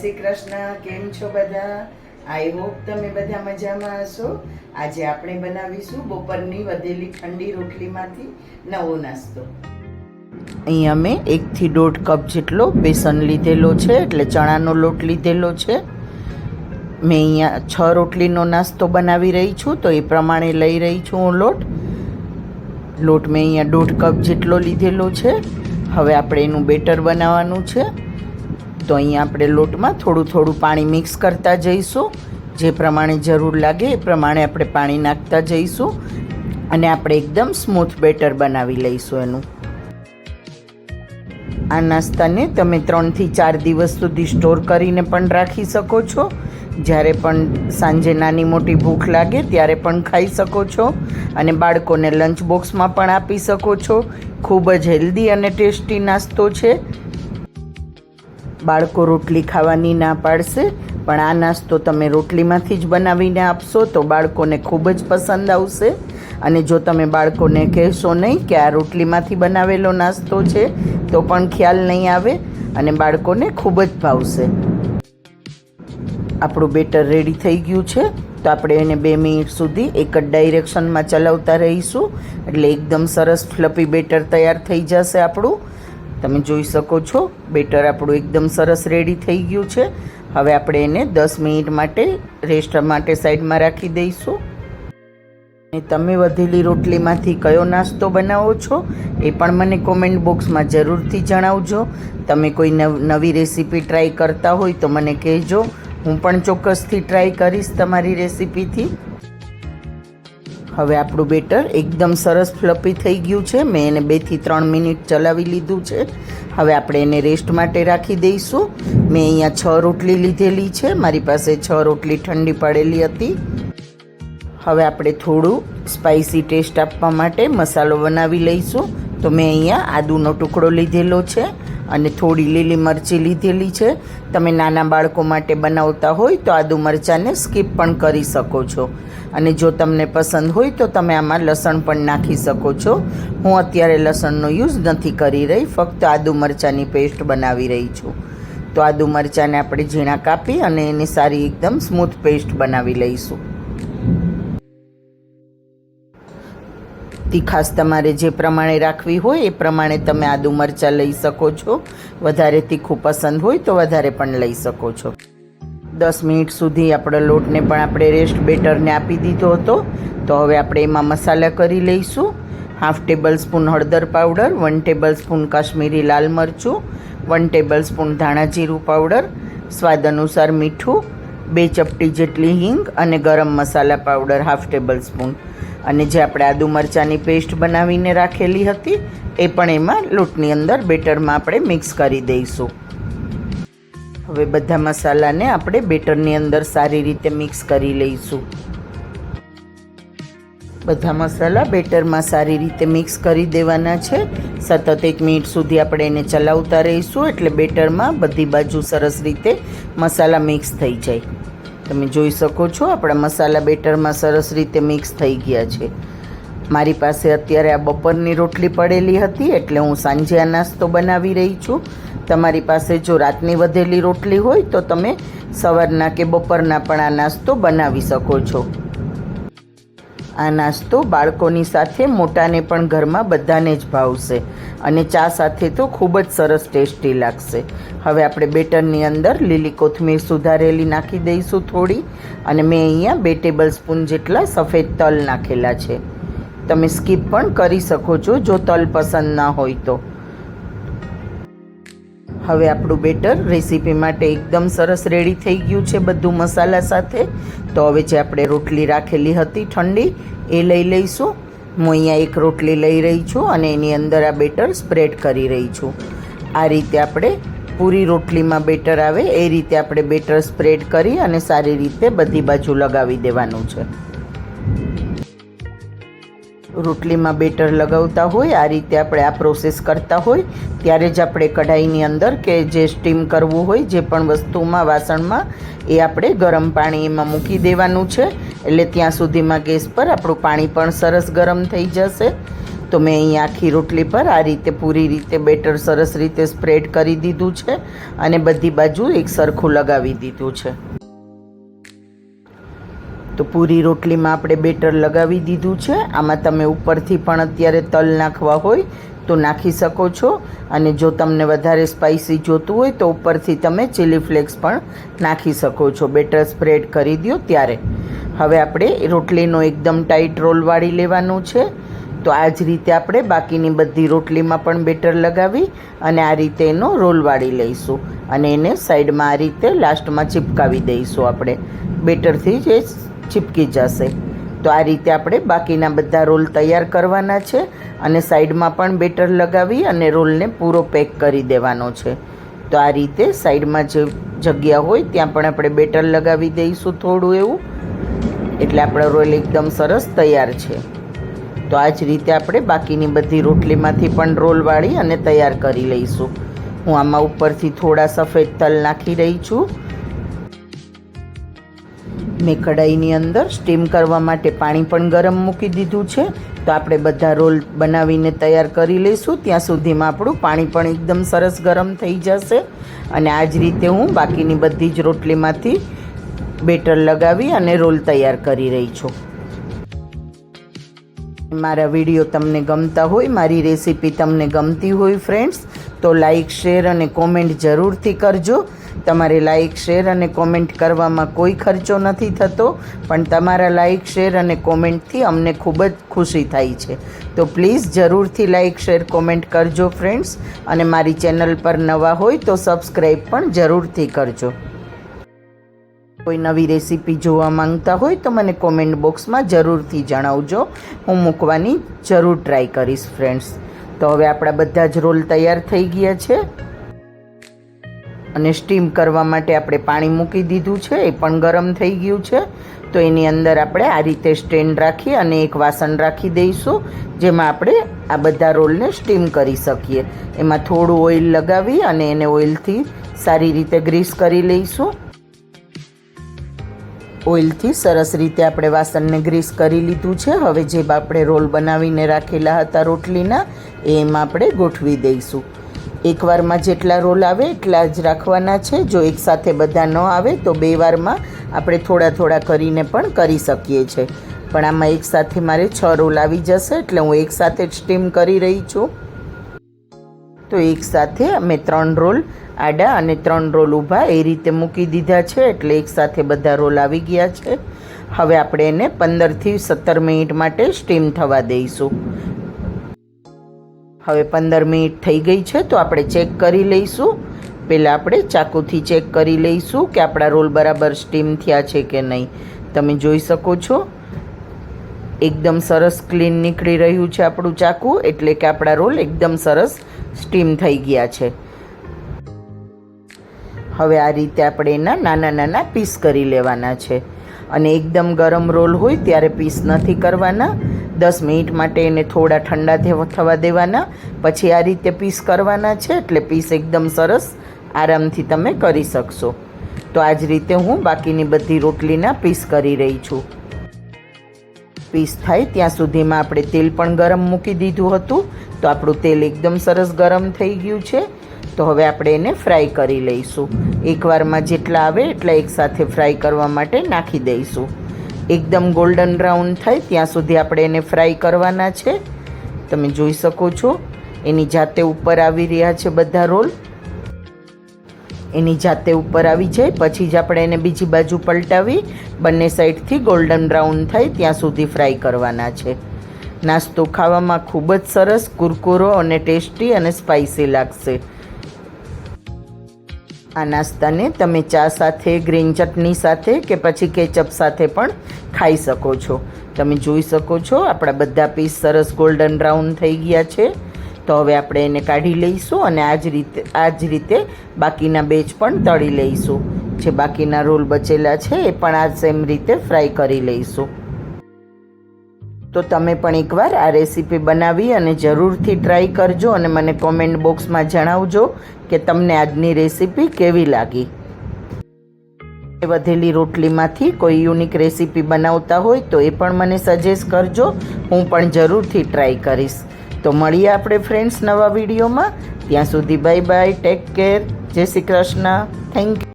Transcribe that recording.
શ્રી કૃષ્ણ, કેમ છો બધા? આઈ હોપ તમે બધા મજામાં હશો. આજે આપણે બનાવીશું બપોરની વધેલી ઠંડી રોટલીમાંથી નવો નાસ્તો. અહીંયા મેં એકથી દોઢ કપ જેટલો બેસન લીધેલો છે, એટલે ચણાનો લોટ લીધેલો છે. મેં અહીંયા છ રોટલીનો નાસ્તો બનાવી રહી છું, તો એ પ્રમાણે લઈ રહી છું હું લોટ. લોટ મેં અહીંયા દોઢ કપ જેટલો લીધેલો છે. હવે આપણે એનું બેટર બનાવવાનું છે. તો અહીં આપણે લોટમાં થોડું થોડું પાણી મિક્સ કરતા જઈશું. જે પ્રમાણે જરૂર લાગે એ પ્રમાણે આપણે પાણી નાખતા જઈશું. અને આપણે એકદમ સ્મૂથ બેટર બનાવી લઈશું એનું. આ નાસ્તાને તમે ત્રણથી ચાર દિવસ સુધી સ્ટોર કરીને પણ રાખી શકો છો. જ્યારે પણ સાંજે નાની મોટી ભૂખ લાગે ત્યારે પણ ખાઈ શકો છો. અને બાળકોને લંચ બોક્સમાં પણ આપી શકો છો. ખૂબ જ હેલ્ધી અને ટેસ્ટી નાસ્તો છે. બાળકો રોટલી ખાવાની ના પાડશે, પણ આ નાસ્તો તમે રોટલીમાંથી જ બનાવીને આપશો તો બાળકોને ખૂબ જ પસંદ આવશે. અને જો તમે બાળકોને કહેશો નહીં કે આ રોટલીમાંથી બનાવેલો નાસ્તો છે, તો પણ ખ્યાલ નહીં આવે અને બાળકોને ખૂબ જ ભાવશે. આપણું બેટર રેડી થઈ ગયું છે, તો આપણે એને બે મિનિટ સુધી એક જ ડાયરેક્શનમાં ચલાવતા રહીશું. એટલે એકદમ સરસ ફ્લપી બેટર તૈયાર થઈ જશે આપણું. તમે જોઈ શકો છો. બેટર આપણું એકદમ સરસ રેડી થઈ ગયું છે. હવે આપણે એને દસ મિનિટ માટે રેસ્ટ માટે સાઈડમાં રાખી દઈશું. અને તમે વધેલી રોટલીમાંથી કયો નાસ્તો બનાવો છો એ પણ મને કોમેન્ટ બોક્સમાં જરૂરથી જણાવજો. તમે કોઈ નવ રેસીપી ટ્રાય કરતા હોય તો મને કહેજો. હું પણ ચોક્કસથી ટ્રાય કરીશ તમારી રેસીપીથી હવે આપણું બેટર એકદમ સરસ ફ્લપી થઈ ગયું છે. મેં એને બેથી ત્રણ મિનિટ ચલાવી લીધું છે. હવે આપણે એને રેસ્ટ માટે રાખી દઈશું. મેં અહીંયા છ રોટલી લીધેલી છે. મારી પાસે છ રોટલી ઠંડી પડેલી હતી. હવે આપણે થોડું સ્પાઇસી ટેસ્ટ આપવા માટે મસાલો બનાવી લઈશું. તો મેં અહીંયા આદુનો ટુકડો લીધેલો છે. અને થોડી લીલી મરચી લીધેલી છે. તમે નાના બાળકો માટે બનાવતા હોય તો આદુ મરચાંને સ્કીપ પણ કરી શકો છો. અને જો તમને પસંદ હોય તો તમે આમાં લસણ પણ નાખી શકો છો. હું અત્યારે લસણનો યુઝ નથી કરી રહી, ફક્ત આદુ મરચાંની પેસ્ટ બનાવી રહી છું. તો આદુ મરચાંને આપણે ઝીણા કાપી અને એની સારી એકદમ સ્મૂથ પેસ્ટ બનાવી લઈશું. તીખાસ તમારે જે પ્રમાણે રાખવી હોય એ પ્રમાણે તમે આદુ મરચાં લઈ શકો છો. વધારે તીખું પસંદ હોય તો વધારે પણ લઈ શકો છો. દસ મિનિટ સુધી આપણા લોટને પણ આપણે રેસ્ટ બેટરને આપી દીધો હતો. તો હવે આપણે એમાં મસાલા કરી લઈશું. હાફ ટેબલ સ્પૂન હળદર powder, one tablespoon Kashmiri લાલ મરચું, વન ટેબલ સ્પૂન ધાણા જીરું પાવડર, સ્વાદ અનુસાર મીઠું બે ચપટી જેટલી હિંગ અને garam masala powder half tablespoon. અને જે આપણે આદુ મરચાંની પેસ્ટ બનાવીને રાખેલી હતી, એ પણ એમાં લોટની અંદર બેટરમાં આપણે મિક્સ કરી દઈશું. હવે બધા મસાલાને આપણે બેટરની અંદર સારી રીતે મિક્સ કરી લઈશું. બધા મસાલા બેટરમાં સારી રીતે મિક્સ કરી દેવાના છે. સતત એક મિનિટ સુધી આપણે એને ચલાવતા રહીશું, એટલે બેટરમાં બધી બાજુ સરસ રીતે મસાલા મિક્સ થઈ જાય. તમે જોઈ શકો છો, આપણા મસાલા બેટરમાં સરસ રીતે મિક્સ થઈ ગયા છે. મારી પાસે અત્યારે આ બપોરની રોટલી પડેલી હતી, એટલે હું સાંજે આ નાસ્તો બનાવી રહી છું. તમારી પાસે જો રાતની વધેલી રોટલી હોય, તો તમે સવારના કે બપોરના પણ આ નાસ્તો બનાવી શકો છો. આ નાસ્તો બાળકોની સાથે, મોટાને પણ ઘરમાં બધાને જ ભાવશે. અને ચા સાથે તો ખૂબ જ સરસ ટેસ્ટી લાગશે. હવે આપણે બેટરની અંદર લીલી કોથમીર સુધારેલી નાખી દઈશું થોડી. અને મેં અહીંયા બે ટેબલ સ્પૂન જેટલા સફેદ તલ નાખેલા છે. તમે સ્કીપ પણ કરી શકો છો જો તલ પસંદ ના હોય તો. હવે આપણું બેટર રેસીપી માટે એકદમ સરસ રેડી થઈ ગયું છે બધું મસાલા સાથે. તો હવે જે આપણે રોટલી રાખેલી હતી ઠંડી, એ લઈ લઈશું. હું અહીંયા એક રોટલી લઈ રહી છું અને એની અંદર આ બેટર સ્પ્રેડ કરી રહી છું. આ રીતે આપણે પૂરી રોટલીમાં બેટર આવે, એ રીતે આપણે બેટર સ્પ્રેડ કરી અને સારી રીતે બધી બાજુ લગાવી દેવાનું છે. રોટલીમાં બેટર લગાવતા હોય, આ રીતે આપણે આ પ્રોસેસ કરતા હોય. ત્યારે જ આપણે કઢાઈની અંદર કે જે સ્ટીમ કરવું હોય, જે પણ વસ્તુમાં, વાસણમાં, એ આપણે ગરમ પાણી એમાં મૂકી દેવાનું છે. એટલે ત્યાં સુધીમાં ગેસ પર આપણું પાણી પણ સરસ ગરમ થઈ જશે. તો મેં અહીં આખી રોટલી પર આ રીતે પૂરી રીતે બેટર સરસ રીતે સ્પ્રેડ કરી દીધું છે. અને બધી બાજુ એક સરખું લગાવી દીધું છે. તો પૂરી રોટલીમાં આપણે બેટર લગાવી દીધું છે. આમાં તમે ઉપરથી પણ અત્યારે તલ નાખવા હોય તો નાખી શકો છો. અને જો તમને વધારે સ્પાઇસી જોતું હોય તો ઉપરથી તમે ચીલી ફ્લેક્સ પણ નાખી શકો છો. બેટર સ્પ્રેડ કરી દો ત્યારે. હવે આપણે રોટલીનો એકદમ ટાઈટ રોલ વાળી લેવાનું છે. તો આ જ રીતે આપણે બાકીની બધી રોટલીમાં પણ બેટર લગાવી અને આ રીતે એનો રોલ વાળી લઈશું. અને એને સાઈડમાં આ રીતે લાસ્ટમાં ચિપકાવી દઈશું આપણે. બેટરથી જ ચીપકી જશે. તો આ રીતે આપણે બાકીના બધા રોલ તૈયાર કરવાના છે અને સાઈડમાં પણ બેટર લગાવી અને રોલને પૂરો પેક કરી દેવાનો છે. તો આ રીતે સાઈડમાં જે જગ્યા હોય ત્યાં પણ આપણે બેટર લગાવી દઈશું થોડું એવું. એટલે આપણા રોલ એકદમ સરસ તૈયાર છે. તો આ જ રીતે આપણે બાકીની બધી રોટલીમાંથી પણ રોલ વાળી અને તૈયાર કરી લઈશું. હું આમાં ઉપરથી થોડા સફેદ તલ નાખી રહી છું. મેં કઢાઈની અંદર સ્ટીમ કરવા માટે પાણી પણ ગરમ મૂકી દીધું છે. તો આપણે બધા રોલ બનાવીને તૈયાર કરી લઈશું. ત્યાં સુધીમાં આપણું પાણી પણ એકદમ સરસ ગરમ થઈ જશે. અને આ જ રીતે હું બાકીની બધી જ રોટલીમાંથી બેટર લગાવી અને રોલ તૈયાર કરી રહી છું. મારા વીડિયો તમને ગમતા હોય, મારી રેસીપી તમને ગમતી હોય ફ્રેન્ડ્સ તો લાઈક શેર અને કોમેન્ટ જરૂરથી કરજો. તમારે લાઇક શેર અને કોમેન્ટ કરવામાં કોઈ ખર્ચો નથી થતો, પણ તમારા લાઇક શેર અને કોમેન્ટથી અમને ખૂબ જ ખુશી થાય છે. તો પ્લીઝ જરૂરથી લાઇક શેર કોમેન્ટ કરજો ફ્રેન્ડ્સ અને મારી ચેનલ પર નવા હોય તો સબસ્ક્રાઈબ પણ જરૂરથી કરજો. કોઈ નવી રેસીપી જોવા માંગતા હોય તો મને કોમેન્ટ બોક્સમાં જરૂરથી જણાવજો. હું મૂકવાની જરૂર ટ્રાય કરીશ ફ્રેન્ડ્સ તો હવે આપણા બધા જ રોલ તૈયાર થઈ ગયા છે. અને સ્ટીમ કરવા માટે આપણે પાણી મૂકી દીધું છે, એ પણ ગરમ થઈ ગયું છે. તો એની અંદર આપણે આ રીતે સ્ટેન્ડ રાખી અને એક વાસણ રાખી દઈશું, જેમાં આપણે આ બધા રોલને સ્ટીમ કરી શકીએ. એમાં થોડું ઓઇલ લગાવી અને એને ઓઇલથી સારી રીતે ગ્રીસ કરી લઈશું. ઓઇલથી સરસ રીતે આપણે વાસણને ગ્રીસ કરી લીધું છે. હવે જે આપણે રોલ બનાવીને રાખેલા હતા રોટલીના, એમાં આપણે ગોઠવી દઈશું. એકવારમાં જેટલા રોલ આવે એટલા જ રાખવાના છે. જો એકસાથે બધા ન આવે તો બે વારમાં આપણે થોડા થોડા કરીને પણ કરી શકીએ છીએ પણ આમાં એકસાથે મારે છ રોલ આવી જશે, એટલે હું એકસાથે જ સ્ટીમ કરી રહી છું. તો એકસાથે અમે ત્રણ રોલ આડા અને ત્રણ રોલ ઊભા એ રીતે મૂકી દીધા છે, એટલે એકસાથે બધા રોલ આવી ગયા છે. હવે આપણે એને પંદરથી સત્તર મિનિટ માટે સ્ટીમ થવા દઈશું. હવે પંદર મિનિટ થઈ ગઈ છે તો આપણે ચેક કરી લઈશું. પહેલાં આપણે ચાકુથી ચેક કરી લઈશું કે આપણા રોલ બરાબર સ્ટીમ થયા છે કે નહીં. તમે જોઈ શકો છો. એકદમ સરસ ક્લીન નીકળી રહ્યું છે આપણું ચાકુ, એટલે કે આપણા રોલ એકદમ સરસ સ્ટીમ થઈ ગયા છે. હવે આ રીતે આપણે એના નાના નાના પીસ કરી લેવાના છે. અને એકદમ ગરમ રોલ હોય ત્યારે પીસ નથી કરવાના. દસ મિનિટ માટે એને થોડા ઠંડા થવા દેવાના. પછી આ રીતે પીસ કરવાના છે, એટલે પીસ એકદમ સરસ આરામથી તમે કરી શકશો. તો આ જ રીતે હું બાકીની બધી રોટલીના પીસ કરી રહી છું. પીસ થાય ત્યાં સુધીમાં આપણે તેલ પણ ગરમ મૂકી દીધું હતું. તો આપણું તેલ એકદમ સરસ ગરમ થઈ ગયું છે. તો હવે આપણે એને ફ્રાય કરી લઈશું. એકવારમાં જેટલા આવે એટલા એકસાથે ફ્રાય કરવા માટે નાખી દઈશું. એકદમ ગોલ્ડન બ્રાઉન થાય, ત્યાં સુધી આપણે એને ફ્રાય કરવાના છે. તમે જોઈ શકો છો, એની જાતે ઉપર આવી રહ્યા છે બધા રોલ એની જાતે ઉપર આવી જાય, પછી જ આપણે એને બીજી બાજુ પલટાવી, બંને સાઈડથી ગોલ્ડન બ્રાઉન થાય, ત્યાં સુધી ફ્રાય કરવાના છે. નાસ્તો ખાવામાં ખૂબ જ સરસ, કુરકુરો અને ટેસ્ટી અને સ્પાઇસી લાગશે. આ નાસ્તાને તમે ચા સાથે, ગ્રીન ચટણી સાથે કે પછી કેચઅપ સાથે પણ ખાઈ શકો છો. તમે જોઈ શકો છો, આપણા બધા પીસ સરસ ગોલ્ડન બ્રાઉન થઈ ગયા છે. તો હવે આપણે એને કાઢી લઈશું અને આ જ રીતે આ જ રીતે બાકીના બેચ પણ તળી લઈશું. જે બાકીના રોલ બચેલા છે, એ પણ આ સેમ રીતે ફ્રાય કરી લઈશું. તો તમે પણ એકવાર આ રેસીપી બનાવી અને જરૂરથી ટ્રાય કરજો અને મને કોમેન્ટ બોક્સમાં જણાવજો કે તમને આજની રેસીપી કેવી લાગી. વધેલી રોટલીમાંથી કોઈ યુનિક રેસીપી બનાવતા હોય તો એ પણ મને સજેસ્ટ કરજો. હું પણ જરૂરથી ટ્રાય કરીશ. તો મળીએ આપણે ફ્રેન્ડ્સ નવા વિડીયોમાં. ત્યાં સુધી બાય બાય, ટેક કેર. જય શ્રી કૃષ્ણ. થેન્ક